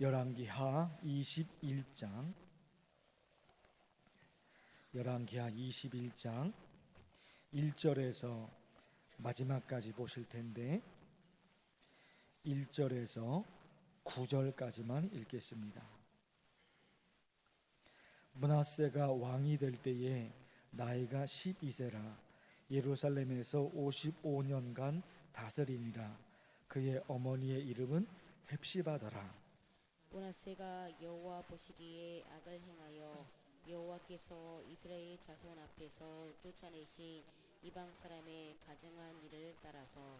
열왕기하 21장. 열왕기하 21장 1절에서 마지막까지 보실 텐데 1절에서 9절까지만 읽겠습니다. 문하세가 왕이 될 때에 나이가 12세라. 예루살렘에서 55년간 다스리니라. 그의 어머니의 이름은 헵시바더라 문하세가 여호와 보시기에 악을 행하여 여호와께서 이스라엘 자손 앞에서 쫓아내신 이방 사람의 가증한 일을 따라서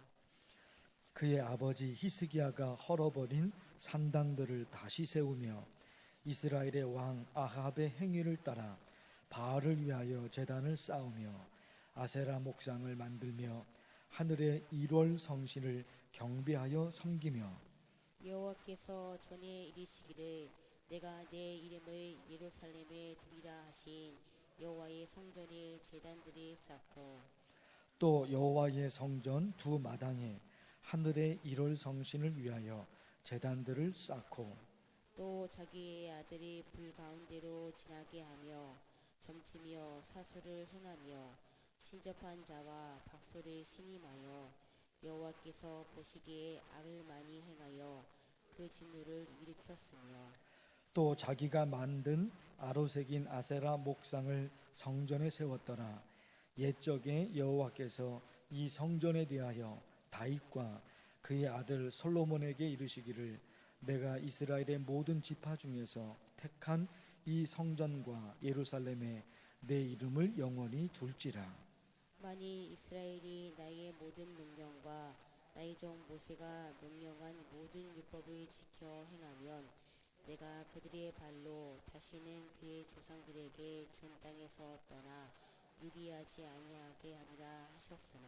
그의 아버지 히스기야가 헐어버린 산당들을 다시 세우며 이스라엘의 왕 아합의 행위를 따라 바알을 위하여 제단을 쌓으며 아세라 목상을 만들며 하늘의 일월 성신을 경배하여 섬기며 여호와께서 전에 이르시기를 내가 내 이름을 예루살렘에 두리라 하신 여호와의 성전에 제단들이 쌓고 또 여호와의 성전 두 마당에 하늘의 일월 성신을 위하여 제단들을 쌓고 또 자기의 아들이 불 가운데로 지나게 하며 점치며 사수를 행하며 신접한 자와 박소를 신임하여 여호와께서 보시기에 악을 많이 그 진노를 일으켰으며 또 자기가 만든 아로색인 아세라 목상을 성전에 세웠더라. 옛적에 여호와께서 이 성전에 대하여 다윗과 그의 아들 솔로몬에게 이르시기를 내가 이스라엘의 모든 지파 중에서 택한 이 성전과 예루살렘에 내 이름을 영원히 둘지라. 만일 이스라엘이 나의 모든 명령과 나의 종 모세가 명령한 모든 율법을 지켜 행하면 내가 그들의 발로 다시는 그의 조상들에게 준 땅에서 떠나 유리하지 아니하게 하리라 하셨으나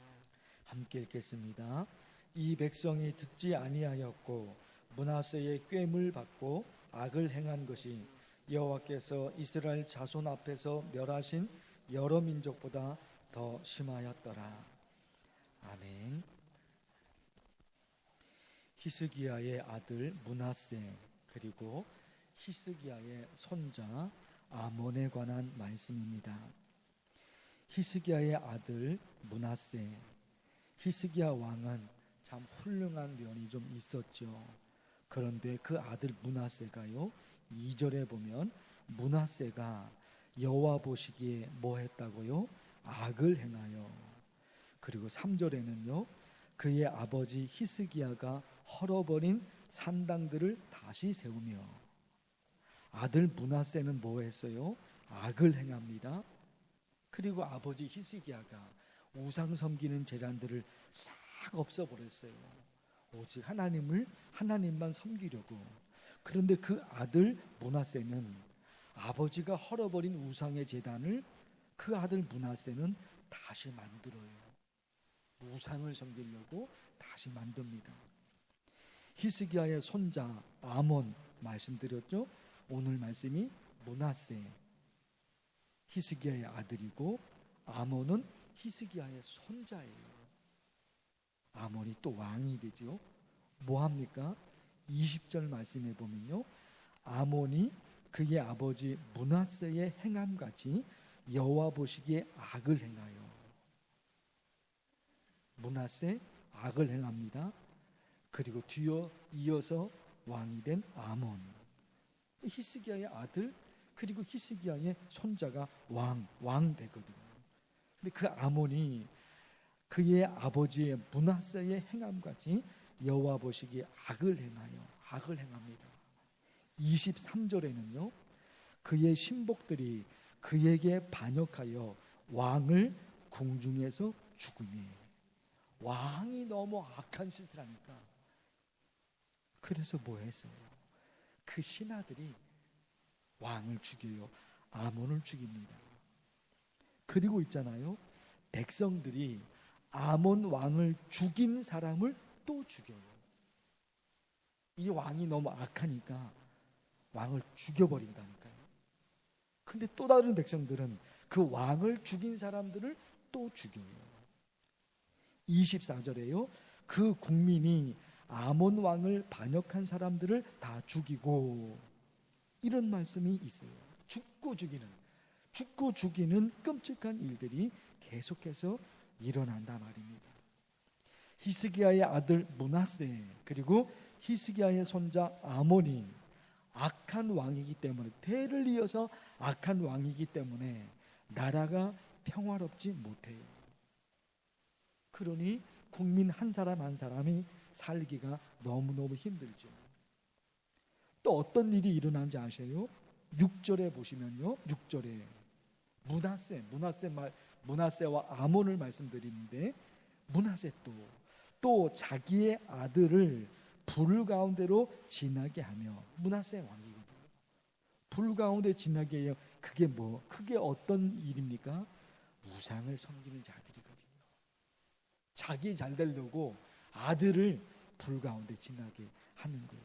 함께 읽겠습니다. 이 백성이 듣지 아니하였고 문하세의 꾀물 받고 악을 행한 것이 여호와께서 이스라엘 자손 앞에서 멸하신 여러 민족보다 더 심하였더라. 아멘. 히스기야의 아들 문하세 그리고 히스기야의 손자 아몬에 관한 말씀입니다. 히스기야의 아들 문하세 히스기야 왕은 참 훌륭한 면이 좀 있었죠. 그런데 그 아들 문하세가요. 2절에 보면 문하세가 여호와 보시기에 뭐 했다고요? 악을 행하여. 그리고 3절에는요. 그의 아버지 히스기야가 헐어버린 산당들을 다시 세우며 아들 문하세는 뭐 했어요? 악을 행합니다. 그리고 아버지 히스기야가 우상 섬기는 제단들을 싹 없애버렸어요. 오직 하나님을 하나님만 섬기려고. 그런데 그 아들 문하세는 아버지가 헐어버린 우상의 제단을 그 아들 문하세는 다시 만들어요. 우상을 섬기려고 다시 만듭니다. 히스기야의 손자 아몬 말씀드렸죠. 오늘 말씀이 문하세 히스기야의 아들이고 아몬은 히스기야의 손자예요. 아몬이 또 왕이 되죠. 뭐 합니까? 20절 말씀에 보면요. 아몬이 그의 아버지 문하세의 행함 같이 여호와 보시기에 악을 행하여 문하세 악을 행합니다. 그리고 뒤어 이어서 왕이 된 아몬 히스기야의 아들 그리고 히스기야의 손자가 왕, 왕 되거든요. 근데 그 아몬이 그의 아버지의 문하세의 행함같이 여호와 보시기에 악을 행하여 악을 행합니다. 23절에는요. 그의 신복들이 그에게 반역하여 왕을 궁중에서 죽음이 왕이 너무 악한 짓을 하니까 그래서 뭐 했어요? 그 신하들이 왕을 죽여요. 아몬을 죽입니다. 그리고 있잖아요. 백성들이 아몬 왕을 죽인 사람을 또 죽여요. 이 왕이 너무 악하니까 왕을 죽여버린다니까요. 근데 또 다른 백성들은 그 왕을 죽인 사람들을 또 죽여요. 24절에요. 그 국민이 아몬 왕을 반역한 사람들을 다 죽이고 이런 말씀이 있어요. 죽고 죽이는 죽고 죽이는 끔찍한 일들이 계속해서 일어난다 말입니다. 히스기야의 아들 문하세 그리고 히스기야의 손자 아몬이 악한 왕이기 때문에 대를 이어서 악한 왕이기 때문에 나라가 평화롭지 못해요. 그러니 국민 한 사람 한 사람이 살기가 너무너무 힘들죠. 또 어떤 일이 일어난지 아세요? 6절에 보시면요. 6절에 문하세, 문하세 말 문하세와 아몬을 말씀드리는데 문하세 또 또 자기의 아들을 불 가운데로 지나게 하며 문하세 왕이거든요. 불 가운데 지나게 해요. 그게 뭐? 그게 어떤 일입니까? 우상을 섬기는 자들이거든요. 자기 잘 되려고 아들을 불 가운데 지나게 하는 거예요.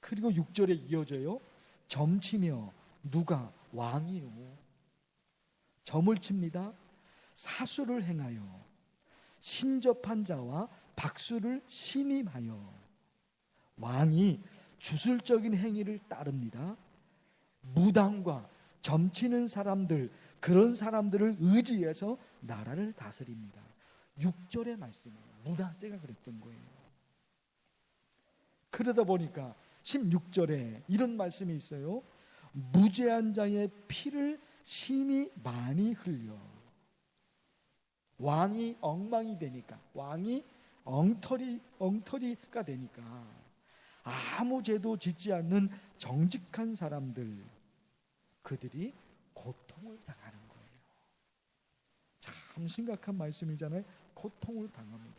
그리고 6절에 이어져요. 점치며 누가 왕이요. 점을 칩니다. 사수를 행하여 신접한 자와 박수를 신임하여 왕이 주술적인 행위를 따릅니다. 무당과 점치는 사람들 그런 사람들을 의지해서 나라를 다스립니다. 6절의 말씀이에요. 무다세가 그랬던 거예요. 그러다 보니까 16절에 이런 말씀이 있어요. 무죄한 자의 피를 심히 많이 흘려 왕이 엉망이 되니까 왕이 엉터리 엉터리가 되니까 아무 죄도 짓지 않는 정직한 사람들 그들이 고통을 당하는 거예요. 참 심각한 말씀이잖아요. 고통을 당합니다.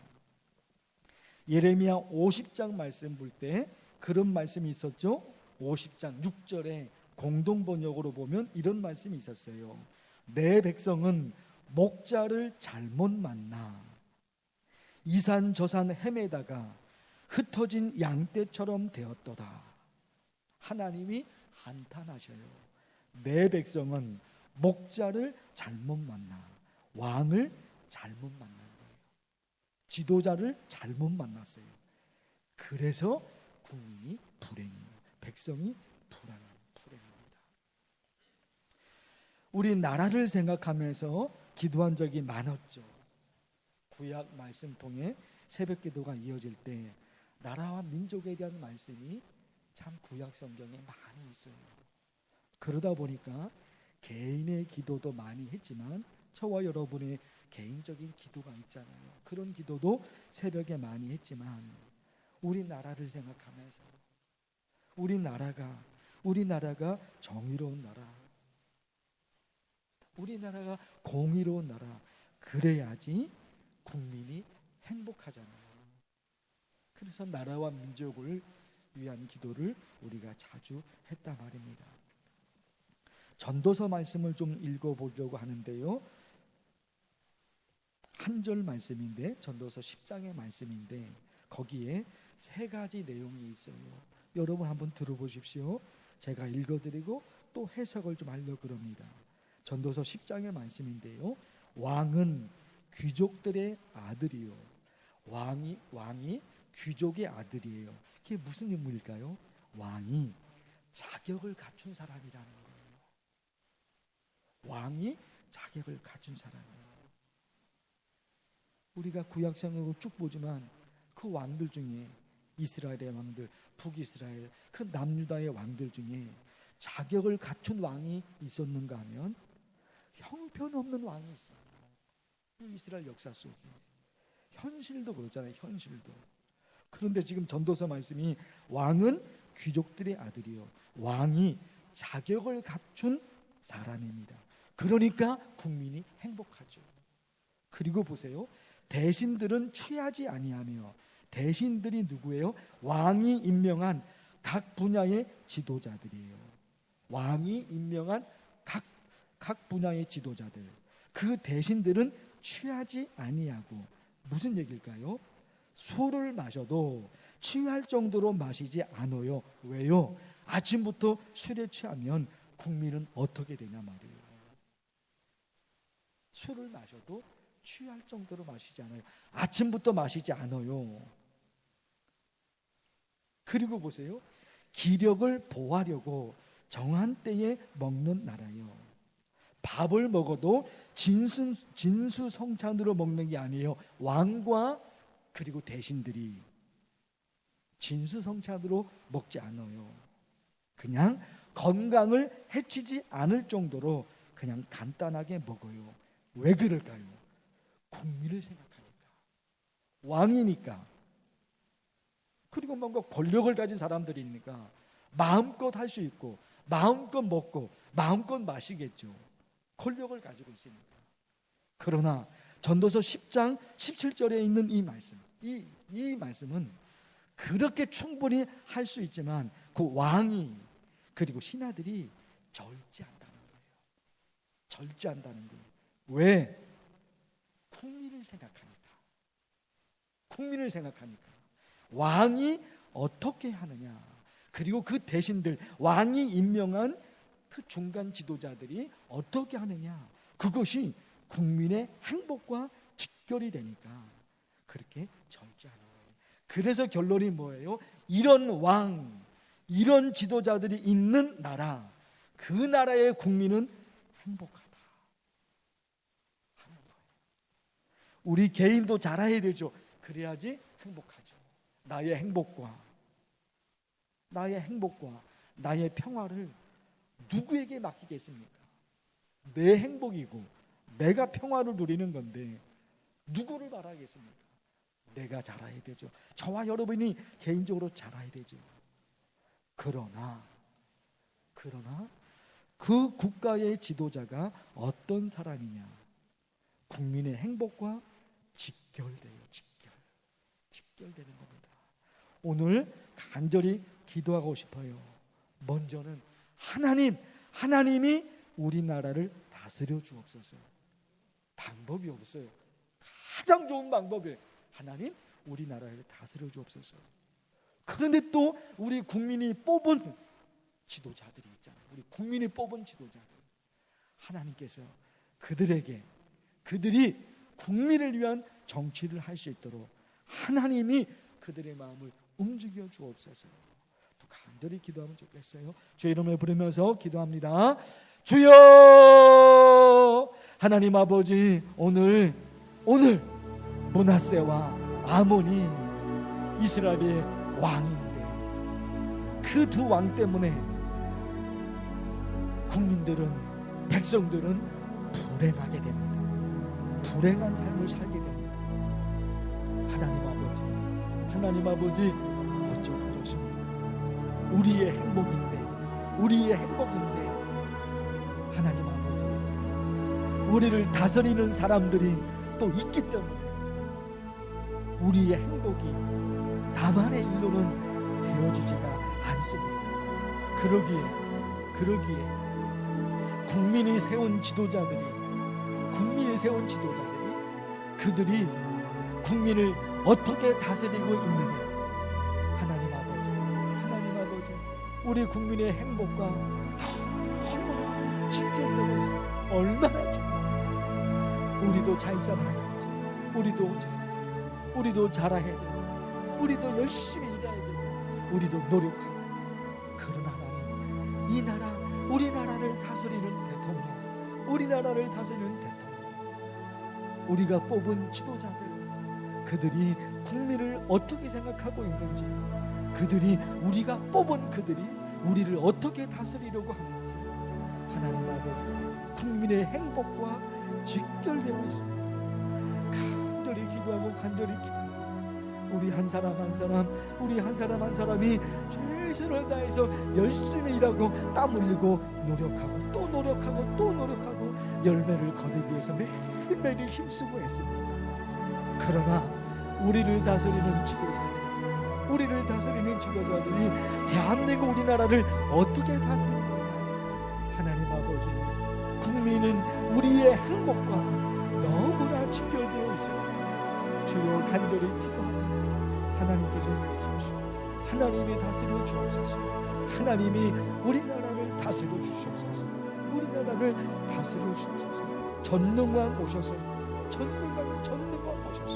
예레미야 50장 말씀 볼 때 그런 말씀이 있었죠. 50장 6절에 공동 번역으로 보면 이런 말씀이 있었어요. 내 백성은 목자를 잘못 만나 이산 저산 헤매다가 흩어진 양떼처럼 되었도다. 하나님이 한탄하셔요. 내 백성은 목자를 잘못 만나 왕을 잘못 거예요. 지도자를 잘못 만났어요. 그래서 국민이 불행이에요. 백성이 불안, 불행합니다. 우리 나라를 생각하면서 기도한 적이 많았죠. 구약 말씀 통해 새벽 기도가 이어질 때 나라와 민족에 대한 말씀이 참 구약 성경에 많이 있어요. 그러다 보니까 개인의 기도도 많이 했지만 저와 여러분의 개인적인 기도가 있잖아요. 그런 기도도 새벽에 많이 했지만 우리나라를 생각하면서 우리나라가 우리나라가 정의로운 나라 우리나라가 공의로운 나라 그래야지 국민이 행복하잖아요. 그래서 나라와 민족을 위한 기도를 우리가 자주 했단 말입니다. 전도서 말씀을 좀 읽어보려고 하는데요. 한 절 말씀인데 전도서 10장의 말씀인데 거기에 세 가지 내용이 있어요. 여러분 한번 들어보십시오. 제가 읽어드리고 또 해석을 좀 하려고 그럽니다. 전도서 10장의 말씀인데요. 왕은 귀족들의 아들이요. 왕이 왕이 귀족의 아들이에요. 그게 무슨 인물일까요? 왕이 자격을 갖춘 사람이라는 거예요. 왕이 자격을 갖춘 사람이에요. 우리가 구약성으로 쭉 보지만 그 왕들 중에 이스라엘의 왕들, 북이스라엘, 그 남유다의 왕들 중에 자격을 갖춘 왕이 있었는가 하면 형편없는 왕이 있어요. 이스라엘 역사 속에 현실도 그렇잖아요. 현실도. 그런데 지금 전도서 말씀이 왕은 귀족들의 아들이요. 왕이 자격을 갖춘 사람입니다. 그러니까 국민이 행복하죠. 그리고 보세요. 대신들은 취하지 아니하며 대신들이 누구예요? 왕이 임명한 각 분야의 지도자들이에요. 왕이 임명한 각, 각 분야의 지도자들. 그 대신들은 취하지 아니하고 무슨 얘기일까요? 술을 마셔도 취할 정도로 마시지 않아요. 왜요? 아침부터 술에 취하면 국민은 어떻게 되냐 말이에요. 술을 마셔도 취할 정도로 마시지 않아요. 아침부터 마시지 않아요. 그리고 보세요. 기력을 보하려고 정한 때에 먹는 나라요. 밥을 먹어도 진수 진수 성찬으로 먹는 게 아니에요. 왕과 그리고 대신들이 진수 성찬으로 먹지 않아요. 그냥 건강을 해치지 않을 정도로 그냥 간단하게 먹어요. 왜 그럴까요? 국민을 생각하니까. 왕이니까. 그리고 뭔가 권력을 가진 사람들이니까 마음껏 할 수 있고 마음껏 먹고 마음껏 마시겠죠. 권력을 가지고 있으니까. 그러나 전도서 10장 17절에 있는 이 말씀, 이, 이 말씀은 그렇게 충분히 할 수 있지만 그 왕이 그리고 신하들이 절제한다는 거예요. 절제한다는 거예요. 왜? 국민을 생각하니까. 국민을 생각하니까. 왕이 어떻게 하느냐. 그리고 그 대신들, 왕이 임명한 그 중간 지도자들이 어떻게 하느냐. 그것이 국민의 행복과 직결이 되니까 그렇게 절제하는 거예요. 그래서 결론이 뭐예요? 이런 왕, 이런 지도자들이 있는 나라, 그 나라의 국민은 행복하다. 하는 거예요. 우리 개인도 잘해야 되죠. 그래야지 행복하죠. 나의 행복과 나의 행복과 나의 평화를 누구에게 맡기겠습니까? 내 행복이고 내가 평화를 누리는 건데 누구를 바라겠습니까? 내가 잘해야 되죠. 저와 여러분이 개인적으로 잘해야 되죠. 그러나 그러나 그 국가의 지도자가 어떤 사람이냐? 국민의 행복과 직결돼요. 직결. 직결되는 겁니다. 오늘 간절히 기도하고 싶어요. 먼저는 하나님, 하나님이 우리나라를 다스려 주옵소서. 방법이 없어요. 가장 좋은 방법이 하나님 우리나라를 다스려 주옵소서. 그런데 또 우리 국민이 뽑은 지도자들이 있잖아요. 우리 국민이 뽑은 지도자들. 하나님께서 그들에게 그들이 국민을 위한 정치를 할 수 있도록 하나님이 그들의 마음을 움직여 주옵소서. 또 간절히 기도하면 좋겠어요. 주 이름을 부르면서 기도합니다. 주여 하나님 아버지 오늘 오늘 모나세와 아몬이 이스라엘의 왕인데 그 두 왕 때문에 국민들은 백성들은 불행하게 됩니다. 불행한 삶을 살게 됩니다. 하나님 아버지, 하나님 아버지 어쩌고 좋습니까? 우리의 행복인데, 우리의 행복인데, 하나님 아버지, 우리를 다스리는 사람들이 또 있기 때문에 우리의 행복이 나만의 일로는 되어지지가 않습니다. 그러기에, 그러기에 국민이 세운 지도자들이, 국민이 세운 지도자들이 그들이 국민을 어떻게 다스리고 있느냐. 하나님 아버지, 하나님 아버지, 우리 국민의 행복과 너무 직결되고 있습니다. 얼마나 중요해요. 우리도 잘 살아야지. 우리도 잘 살아야지. 우리도 잘해야 되고, 우리도 열심히 일해야 되고, 우리도 노력하고. 그러나 하나님, 이 나라, 우리나라를 다스리는 대통령, 우리나라를 다스리는 대통령, 우리가 뽑은 지도자들, 그들이 국민을 어떻게 생각하고 있는지, 그들이 우리가 뽑은 그들이 우리를 어떻게 다스리려고 하는지, 하나님 아버지, 국민의 행복과 직결되고 있습니다. 간절히 기도하고 간절히 기도하고 우리 한 사람 한 사람 우리 한 사람 한 사람이 최선을 다해서 열심히 일하고 땀 흘리고 노력하고 또 노력하고 또 노력하고 열매를 거두기 위해서 매일 매일 힘쓰고 했습니다. 그러나 우리를 다스리는 지도자들 우리를 다스리는 지도자들이 대한민국 우리나라를 어떻게 사는 하나님 아버지 국민은 우리의 행복과 너무나 직결되어 있습니다. 주여 간절히 기도합니다. 하나님께서 주십시오. 하나님이 다스려 주옵소서. 하나님이 우리나라를 다스려 주시옵소서. 우리나라를 다스려 주옵소서. 전능왕 오셔서 전능왕 전능왕 오셔서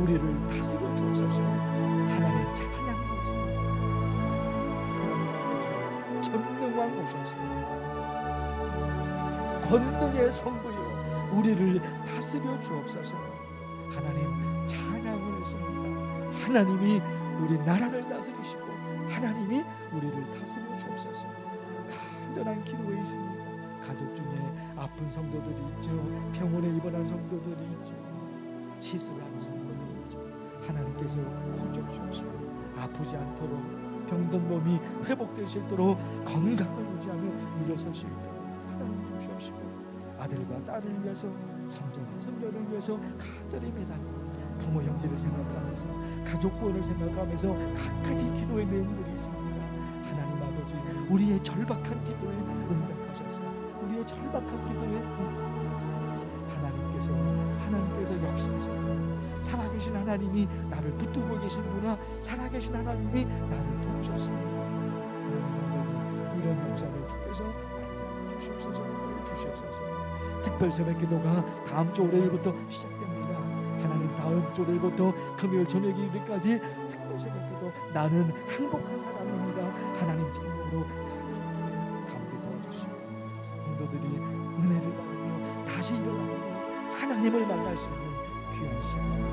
우리를 다스려 주옵소서 하나님 찬양하옵소서 전능왕 오셔서 권능의 성부여 우리를 다스려 주옵소서. 하나님 찬양을 했습니다. 하나님이 우리 나라를 다스리시고 하나님이 우리를 다스려 주옵소서. 간절한 기도에 있습니다. 가족 중에 아픈 성도들이 있죠. 병원에 입원한 성도들이 있죠. 시술한 성도들이 있죠. 하나님께서 고쳐 주옵시고 아프지 않도록 병든 몸이 회복될 수 있도록 건강을 유지하며 일어설 수 있도록 하나님 주옵시고 아들과 딸을 위해서 성전 성전을 위해서 간절히 매달려 부모 형제를 생각하면서 가족 구원을 생각하면서 각가지 기도의 내용들이 있습니다. 하나님 아버지 우리의 절박한 기도에 응답 우리의 절박한 기도에 하나님께서 하나님께서 역사하셔서 살아계신 하나님이 나를 붙들고 계시는구나. 살아계신 하나님이 나를 도우셨습니다. 이런 역사를 주께서 주시옵소서 주시옵소서. 특별 새벽 기도가 다음 주 월요일부터 시작됩니다. 하나님 다음 주 월요일부터 금요일 저녁 이르기까지 특별 새벽 기도 나는 행복한 사람입니다. 하나님 제목으로 다시 일어나고 하나님을 만날 수 있는 귀한 시간.